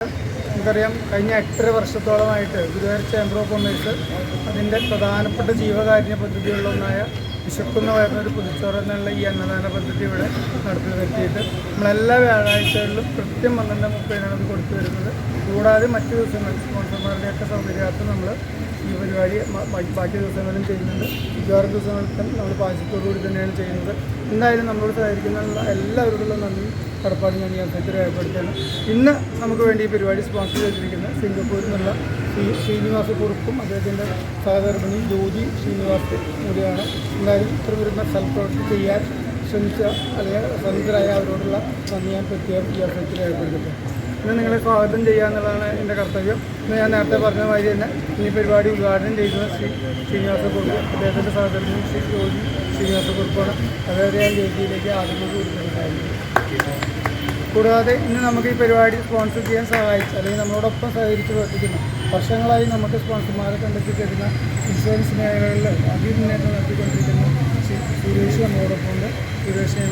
നമുക്കറിയാം കഴിഞ്ഞ എട്ടര വർഷത്തോളമായിട്ട് ഗുരുവായൂർ ചേംബർ ഓഫ് കൊമേഴ്സ് അതിന്റെ പ്രധാനപ്പെട്ട ജീവകാരുണ്യ പദ്ധതികളിലൊന്നായ വിശക്കുന്ന വരുന്നൊരു പുതുച്ചോറ് എന്നുള്ള ഈ അന്നദാന പദ്ധതി ഇവിടെ നടത്തി വരുത്തിയിട്ട് നമ്മളെല്ലാ വ്യാഴാഴ്ചകളിലും കൃത്യം പന്ത്രണ്ട് മുപ്പതിനാണ് കൊടുത്തു വരുന്നത്. കൂടാതെ മറ്റു ദിവസങ്ങളിൽ സ്പോൺസർമാരുടെയൊക്കെ സൗകര്യാർത്ഥം നമ്മൾ ഈ പരിപാടി ബാക്കി ദിവസങ്ങളിലും ചെയ്യുന്നുണ്ട്. മിക്കവാറും ദിവസങ്ങളിൽ നമ്മൾ പാചകത്തോടുകൂടി തന്നെയാണ് ചെയ്യുന്നത്. എന്തായാലും നമ്മളോട് സഹകരിക്കുന്ന എല്ലാവരോടുള്ള നന്ദി കടപ്പാട് ഞാൻ ഈ അവസരത്തിൽ രേഖപ്പെടുത്തുകയാണ് ഇന്ന് നമുക്ക് വേണ്ടി ഈ പരിപാടി സ്പോൺസർ ചെയ്തിരിക്കുന്ന സിംഗപ്പൂരിൽ നിന്നുള്ള ശ്രീ ശ്രീനിവാസ കുറുപ്പും അദ്ദേഹത്തിന്റെ സഹധർമ്മിണി ജ്യോതി ശ്രീനിവാസ് കൂടിയാണ്. എന്തായാലും ഇത്ര വരുന്ന സ്ഥലത്തോട്ട് ചെയ്യാൻ ശ്രമിച്ച അല്ലെങ്കിൽ സ്വന്തരായ അവരോടുള്ള നന്ദി ഞാൻ പ്രത്യേകം ഈ അദ്ദേഹത്തിൽ രേഖപ്പെടുത്തുന്നു. ഇന്ന് നിങ്ങളെ സ്വാഗതം ചെയ്യുക എന്നുള്ളതാണ് എന്റെ കർത്തവ്യം. ഇന്ന് ഞാൻ നേരത്തെ പറഞ്ഞ മാതിരി തന്നെ ഈ പരിപാടി ഉദ്ഘാടനം ചെയ്യുന്നത് ശ്രീ ശ്രീനിവാസ കുറുപ്പ് അദ്ദേഹത്തിന്റെ സഹകരണം ശ്രീ ജോജി ശ്രീനിവാസ കുറുപ്പാണ് അതായത് ഞാൻ ജോജിയിലേക്ക് ആദ്യം കൊടുത്തിട്ടുണ്ടായിരുന്നു കൂടാതെ ഇന്ന് നമുക്ക് ഈ പരിപാടി സ്പോൺസർ ചെയ്യാൻ സഹായിച്ച അല്ലെങ്കിൽ നമ്മളോടൊപ്പം സഹകരിച്ച് പ്രവർത്തിക്കുന്ന വർഷങ്ങളായി നമുക്ക് സ്പോൺസർമാരെ കണ്ടെത്തി തരുന്ന ഇൻഷുറൻസ് മേഖലകളിൽ അതിമുന്നേറ്റം നടത്തിക്കൊണ്ടിരിക്കുന്ന ശ്രീ സുരേഷ് നമ്മളോടൊപ്പം ഉണ്ട് സുരേഷ്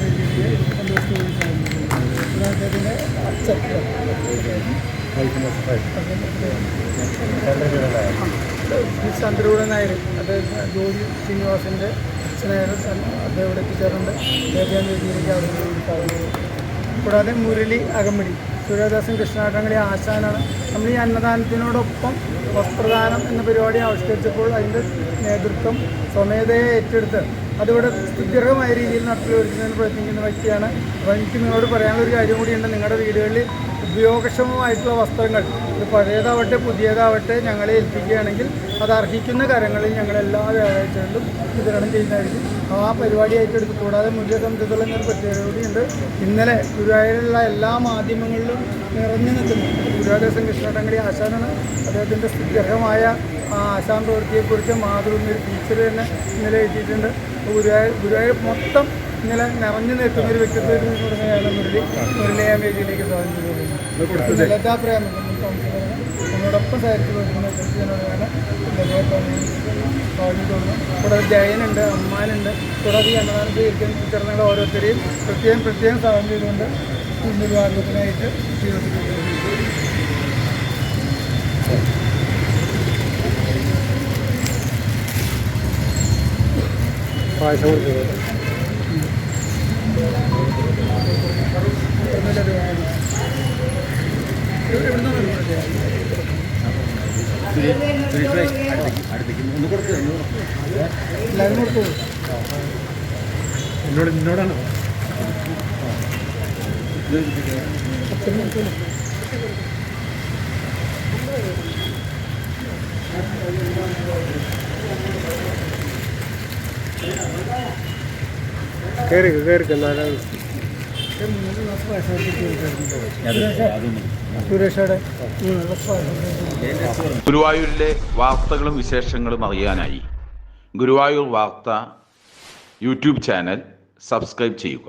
ചന്ദ്രകൂടൻ നായർ അദ്ദേഹം ജോലി ശ്രീനിവാസന്റെ അച്ഛനായ അദ്ദേഹം ഇവിടെ എത്തിച്ചേർന്നുണ്ട് അദ്ദേഹം വേദിയിലേക്ക് അവരുടെ കൂടാതെ മുരളി അകമ്പടി. സൂര്യദാസൻ കൃഷ്ണാട്ടങ്ങളി ആശാനാണ്. നമ്മൾ ഈ അന്നദാനത്തിനോടൊപ്പം വസ്ത്രദാനം എന്ന പരിപാടി ആവിഷ്കരിച്ചപ്പോൾ അതിന്റെ നേതൃത്വം സ്വമേധയെ ഏറ്റെടുത്ത് അതിവിടെ സുദീർഘമായ രീതിയിൽ നടത്തി വരുന്നതിന് പ്രയത്നിക്കുന്ന വ്യക്തിയാണ്. അപ്പോൾ എനിക്ക് നിങ്ങളോട് പറയാനുള്ള ഒരു കാര്യം കൂടിയുണ്ട്. നിങ്ങളുടെ വീടുകളിൽ ഉപയോഗക്ഷമമായിട്ടുള്ള വസ്ത്രങ്ങൾ. ഇത് പഴയതാവട്ടെ പുതിയതാവട്ടെ ഞങ്ങളെ ഏൽപ്പിക്കുകയാണെങ്കിൽ അത് അർഹിക്കുന്ന കരങ്ങളിൽ ഞങ്ങൾ എല്ലാ വ്യാഴാഴ്ചകളിലും വിതരണം ചെയ്യുന്നതായിരിക്കും. ആ പരിപാടി ഏറ്റെടുക്കും കൂടാതെ മൂല്യ സംബന്ധിച്ചുള്ള ഞാൻ പ്രത്യേകത കൂടിയുണ്ട് ഇന്നലെ ഗുരുവായൂരിലുള്ള എല്ലാ മാധ്യമങ്ങളിലും നിറഞ്ഞു നിൽക്കുന്നു. ഗുരുവായൂർ കൃഷ്ണടങ്കടി ആശാനാണ് അദ്ദേഹത്തിന്റെ ആ ആശാൻ പ്രവൃത്തിയെക്കുറിച്ച് മാതൃഭൂമി ടീച്ചർ തന്നെ ഇന്നലെ എഴുതിയിട്ടുണ്ട്. ഗുരുവായൂർ ഗുരുവായൂർ മൊത്തം ഇന്നലെ നിറഞ്ഞു നിൽക്കുന്ന ഒരു വ്യക്തിത്വത്തിൽ നിന്ന് തുടങ്ങിയാണ് മുരളി മുരളിയാൻ വേദിയിലേക്ക് സ്വാഗതം ചെയ്യുന്നത് ലതാ പ്രേമൻ നമ്മൾ കൗൺസിലറാണ് നമ്മളോടൊപ്പം സഹകരിച്ച് കൊടുക്കുന്ന വ്യക്തിയോടാണ് സ്വാഗതം തോന്നുന്നു കൂടാതെ ജയനുണ്ട് അമ്മാനുണ്ട്. കൂടാതെ ഈ അന്നദാനത്തിൽ ചിത്രങ്ങൾ ഓരോരുത്തരെയും പ്രത്യേകം പ്രത്യേകം സഹായം ചെയ്തുകൊണ്ട് നിർവാഹനത്തിനായിട്ട് ജീവിതത്തിൽ പായസം കൊടുക്കുന്നത് എന്നോട് എന്നോടാണ് Thank കയറി മൂന്ന് ഗ്ലാസ് പായസം ഗുരുവായൂരിലെ വാർത്തകളും വിശേഷങ്ങളും അറിയാനായി ഗുരുവായൂർ വാർത്ത യൂട്യൂബ് ചാനൽ സബ്സ്ക്രൈബ് ചെയ്യുക.